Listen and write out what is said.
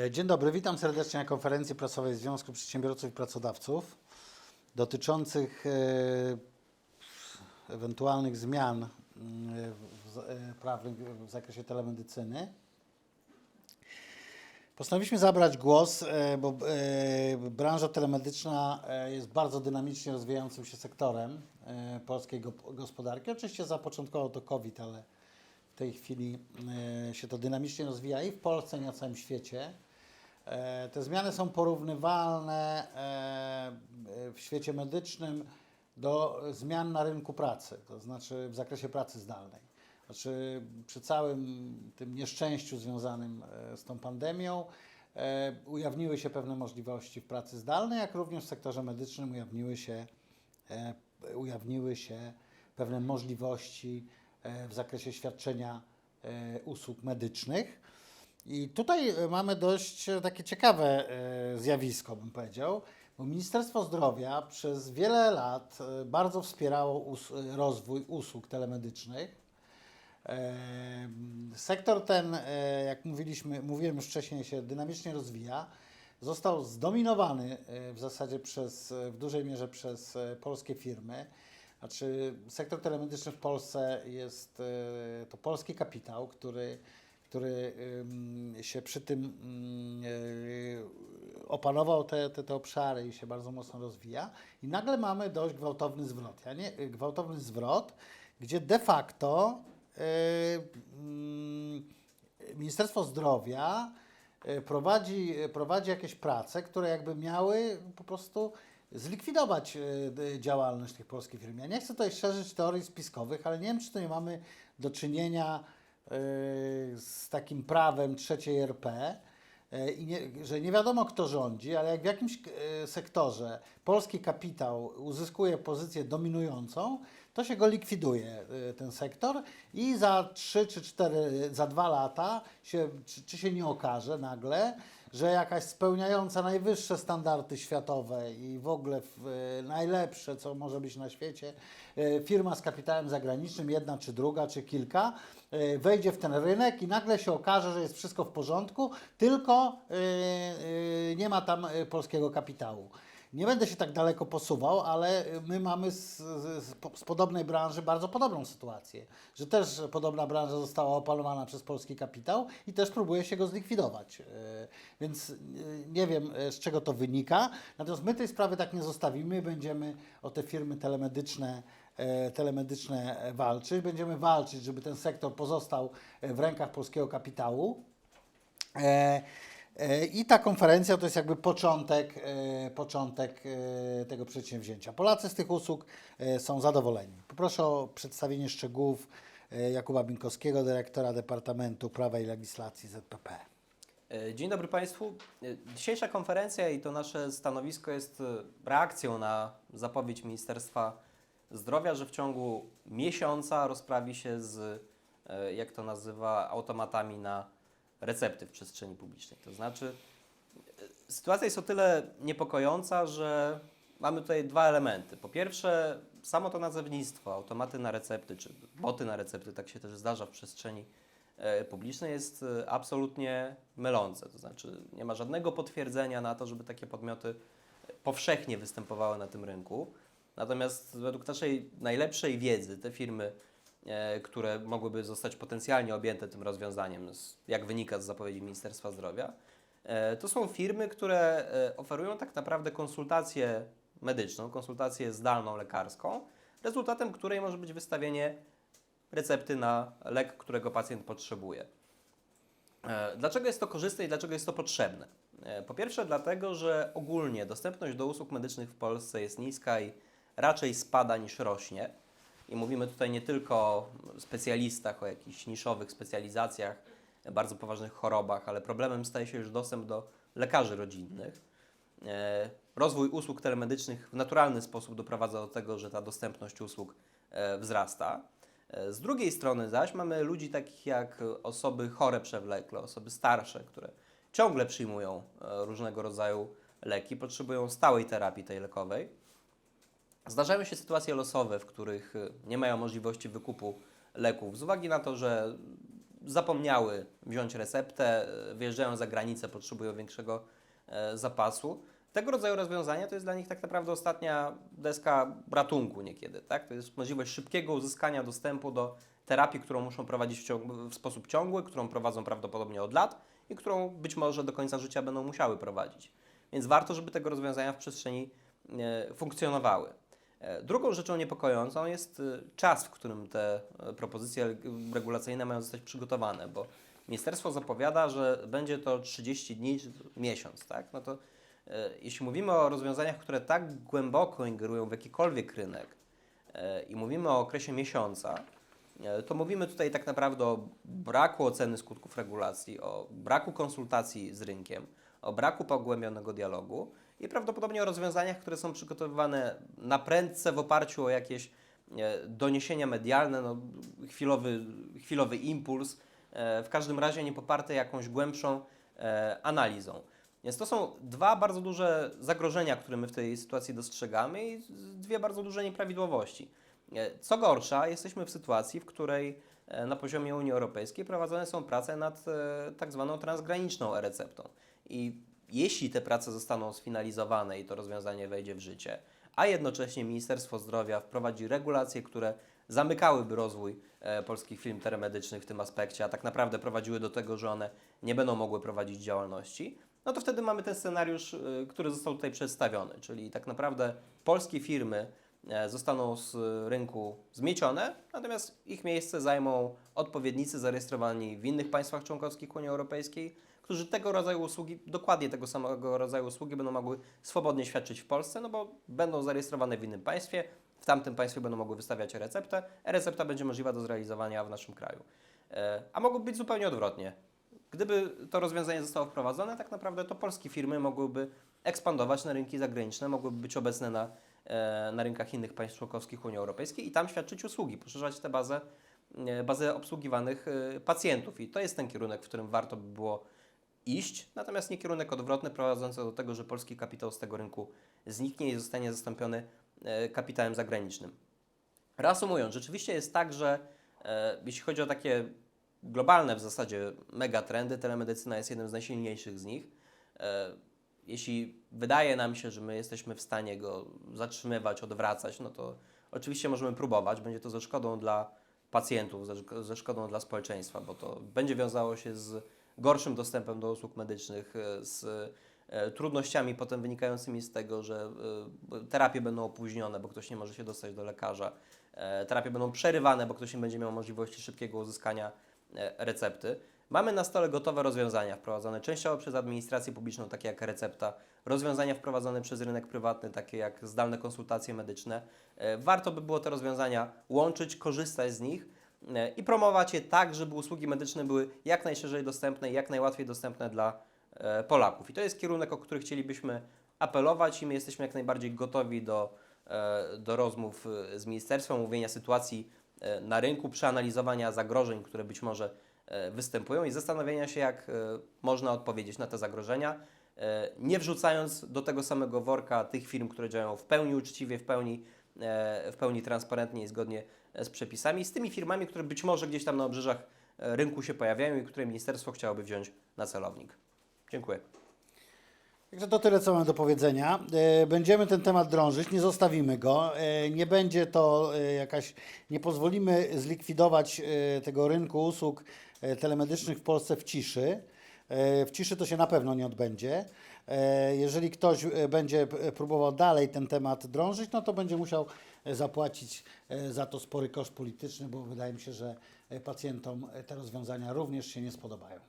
E, Dzień dobry, witam serdecznie na konferencji prasowej Związku Przedsiębiorców i Pracodawców dotyczących e, ewentualnych zmian mm, e, prawnych w zakresie telemedycyny. Postanowiliśmy zabrać głos, bo branża telemedyczna jest bardzo dynamicznie rozwijającym się sektorem polskiej go- gospodarki. Oczywiście zapoczątkował to COVID, ale w tej chwili się to dynamicznie rozwija i w Polsce, i na całym świecie. E, Te zmiany są porównywalne e, w świecie medycznym do zmian na rynku pracy, to znaczy w zakresie pracy zdalnej. Znaczy przy całym tym nieszczęściu związanym e, z tą pandemią e, ujawniły się pewne możliwości w pracy zdalnej, jak również w sektorze medycznym ujawniły się, e, ujawniły się pewne możliwości e, w zakresie świadczenia e, usług medycznych. I tutaj e, mamy dość e, takie ciekawe e, zjawisko, bym powiedział, bo Ministerstwo Zdrowia przez wiele lat bardzo wspierało us- rozwój usług telemedycznych. Sektor ten, jak mówiliśmy, mówiłem już wcześniej, się dynamicznie rozwija. Został zdominowany w zasadzie przez, w dużej mierze przez polskie firmy. Znaczy, sektor telemedyczny w Polsce jest to polski kapitał, który, który się przy tym ym, e, opanował te, te, te obszary i się bardzo mocno rozwija. I nagle mamy dość gwałtowny zwrot. Ja nie, gwałtowny zwrot, gdzie de facto e, Ministerstwo Zdrowia e, prowadzi, prowadzi jakieś prace, które jakby miały po prostu zlikwidować działalność tych polskich firm. Ja nie chcę tutaj szerzyć teorii spiskowych, ale nie wiem, czy tu nie mamy do czynienia z takim prawem trzeciej RP, e, i nie, że nie wiadomo kto rządzi, ale jak w jakimś e, sektorze polski kapitał uzyskuje pozycję dominującą, to się go likwiduje, e, ten sektor i za 3 czy 4, za 2 lata się, czy, czy się nie okaże nagle, że jakaś spełniająca najwyższe standardy światowe i w ogóle e, najlepsze, co może być na świecie, e, firma z kapitałem zagranicznym, jedna czy druga, czy kilka, e, wejdzie w ten rynek i nagle się okaże, że jest wszystko w porządku, tylko nie ma tam polskiego kapitału. Nie będę się tak daleko posuwał, ale my mamy z, z, z po- z podobnej branży bardzo podobną sytuację, że też podobna branża została opanowana przez polski kapitał i też próbuje się go zlikwidować. E, Więc e, nie wiem, e, z czego to wynika. Natomiast my tej sprawy tak nie zostawimy, będziemy o te firmy telemedyczne telemedyczne walczyć. Będziemy walczyć, żeby ten sektor pozostał w rękach polskiego kapitału. E, I ta konferencja to jest jakby początek, e, początek e, tego przedsięwzięcia. Polacy z tych usług są zadowoleni. Poproszę o przedstawienie szczegółów Jakuba Binkowskiego, dyrektora Departamentu Prawa i Legislacji ZPP. Dzień dobry Państwu. Dzisiejsza konferencja i to nasze stanowisko jest reakcją na zapowiedź Ministerstwa Zdrowia, że w ciągu miesiąca rozprawi się z, jak to nazywa, automatami na recepty w przestrzeni publicznej. To znaczy, e, sytuacja jest o tyle niepokojąca, że mamy tutaj dwa elementy. Po pierwsze, samo to nazewnictwo, automaty na recepty, czy boty na recepty, tak się też zdarza w przestrzeni e, publicznej, jest e, absolutnie mylące. To znaczy, nie ma żadnego potwierdzenia na to, żeby takie podmioty powszechnie występowały na tym rynku. Natomiast według naszej najlepszej wiedzy, te firmy, które mogłyby zostać potencjalnie objęte tym rozwiązaniem, jak wynika z zapowiedzi Ministerstwa Zdrowia, e, to są firmy, które e, oferują tak naprawdę konsultację medyczną, konsultację zdalną lekarską, rezultatem której może być wystawienie recepty na lek, którego pacjent potrzebuje. E, Dlaczego jest to korzystne i dlaczego jest to potrzebne? E, Po pierwsze, dlatego, że ogólnie dostępność do usług medycznych w Polsce jest niska i raczej spada niż rośnie. I mówimy tutaj nie tylko o specjalistach, o jakichś niszowych specjalizacjach, bardzo poważnych chorobach, ale problemem staje się już dostęp do lekarzy rodzinnych. E, Rozwój usług telemedycznych w naturalny sposób doprowadza do tego, że ta dostępność usług e, wzrasta. E, Z drugiej strony zaś mamy ludzi takich jak osoby chore przewlekle, osoby starsze, które ciągle przyjmują różnego rodzaju leki, potrzebują stałej terapii tej lekowej. Zdarzają się sytuacje losowe, w których e, nie mają możliwości wykupu leków z uwagi na to, że zapomniały wziąć receptę, e, wyjeżdżają za granicę, potrzebują większego e, zapasu. Tego rodzaju rozwiązania to jest dla nich tak naprawdę ostatnia deska ratunku niekiedy. Tak? To jest możliwość szybkiego uzyskania dostępu do terapii, którą muszą prowadzić w, ciąg- w sposób ciągły, którą prowadzą prawdopodobnie od lat i którą być może do końca życia będą musiały prowadzić. Więc warto, żeby tego rozwiązania w przestrzeni e, funkcjonowały. E, Drugą rzeczą niepokojącą jest e, czas, w którym te e, propozycje reg- regulacyjne mają zostać przygotowane, bo ministerstwo zapowiada, że będzie to 30 dni miesiąc, tak? No to jeśli mówimy o rozwiązaniach, które tak głęboko ingerują w jakikolwiek rynek i mówimy o okresie miesiąca, to mówimy tutaj tak naprawdę o braku oceny skutków regulacji, o braku konsultacji z rynkiem, o braku pogłębionego dialogu i prawdopodobnie o rozwiązaniach, które są przygotowywane na prędce w oparciu o jakieś e, doniesienia medialne, no, chwilowy, chwilowy impuls, e, w każdym razie nie poparte jakąś głębszą e, analizą. Więc to są dwa bardzo duże zagrożenia, które my w tej sytuacji dostrzegamy i dwie bardzo duże nieprawidłowości. Co gorsza, jesteśmy w sytuacji, w której na poziomie Unii Europejskiej prowadzone są prace nad tak zwaną transgraniczną e-receptą. I jeśli te prace zostaną sfinalizowane i to rozwiązanie wejdzie w życie, a jednocześnie Ministerstwo Zdrowia wprowadzi regulacje, które zamykałyby rozwój e, polskich firm telemedycznych w tym aspekcie, a tak naprawdę prowadziły do tego, że one nie będą mogły prowadzić działalności, no to wtedy mamy ten scenariusz, y, który został tutaj przedstawiony, czyli tak naprawdę polskie firmy e, zostaną z rynku zmiecione, natomiast ich miejsce zajmą odpowiednicy zarejestrowani w innych państwach członkowskich Unii Europejskiej, którzy tego rodzaju usługi, dokładnie tego samego rodzaju usługi będą mogły swobodnie świadczyć w Polsce, no bo będą zarejestrowane w innym państwie, w tamtym państwie będą mogły wystawiać receptę, e-recepta będzie możliwa do zrealizowania w naszym kraju. E, A mogłoby być zupełnie odwrotnie. Gdyby to rozwiązanie zostało wprowadzone, tak naprawdę to polskie firmy mogłyby ekspandować na rynki zagraniczne, mogłyby być obecne na, e, na rynkach innych państw członkowskich Unii Europejskiej i tam świadczyć usługi, poszerzać tę bazę, e, bazę obsługiwanych pacjentów. I to jest ten kierunek, w którym warto by było iść, natomiast nie kierunek odwrotny, prowadzący do tego, że polski kapitał z tego rynku zniknie i zostanie zastąpiony e, kapitałem zagranicznym. Reasumując, rzeczywiście jest tak, że e, jeśli chodzi o takie globalne w zasadzie megatrendy, telemedycyna jest jednym z najsilniejszych z nich. E, jeśli wydaje nam się, że my jesteśmy w stanie go zatrzymywać, odwracać, no to oczywiście możemy próbować. Będzie to ze szkodą dla pacjentów, ze, szko- ze szkodą dla społeczeństwa, bo to będzie wiązało się z gorszym dostępem do usług medycznych, e, z e, trudnościami potem wynikającymi z tego, że e, terapie będą opóźnione, bo ktoś nie może się dostać do lekarza. Terapie będą przerywane, bo ktoś nie będzie miał możliwości szybkiego uzyskania recepty. Mamy na stole gotowe rozwiązania wprowadzone częściowo przez administrację publiczną, takie jak recepta, rozwiązania wprowadzone przez rynek prywatny, takie jak zdalne konsultacje medyczne. Warto by było te rozwiązania łączyć, korzystać z nich i promować je tak, żeby usługi medyczne były jak najszerzej dostępne jak najłatwiej dostępne dla e, Polaków. I to jest kierunek, o który chcielibyśmy apelować i my jesteśmy jak najbardziej gotowi do, e, do rozmów e, z ministerstwem, mówienia sytuacji e, na rynku, przeanalizowania zagrożeń, które być może e, występują i zastanowienia się, jak e, można odpowiedzieć na te zagrożenia, e, nie wrzucając do tego samego worka tych firm, które działają w pełni uczciwie, w pełni, e, w pełni transparentnie i zgodnie e, z przepisami, z tymi firmami, które być może gdzieś tam na obrzeżach e, rynku się pojawiają i które ministerstwo chciałoby wziąć na celownik. Dziękuję. Także to tyle, co mam do powiedzenia. E, Będziemy ten temat drążyć, nie zostawimy go. E, Nie będzie to e, jakaś, nie pozwolimy zlikwidować e, tego rynku usług e, telemedycznych w Polsce w ciszy. E, W ciszy to się na pewno nie odbędzie. E, Jeżeli ktoś e, będzie próbował dalej ten temat drążyć, no to będzie musiał zapłacić za to spory koszt polityczny, bo wydaje mi się, że pacjentom te rozwiązania również się nie spodobają.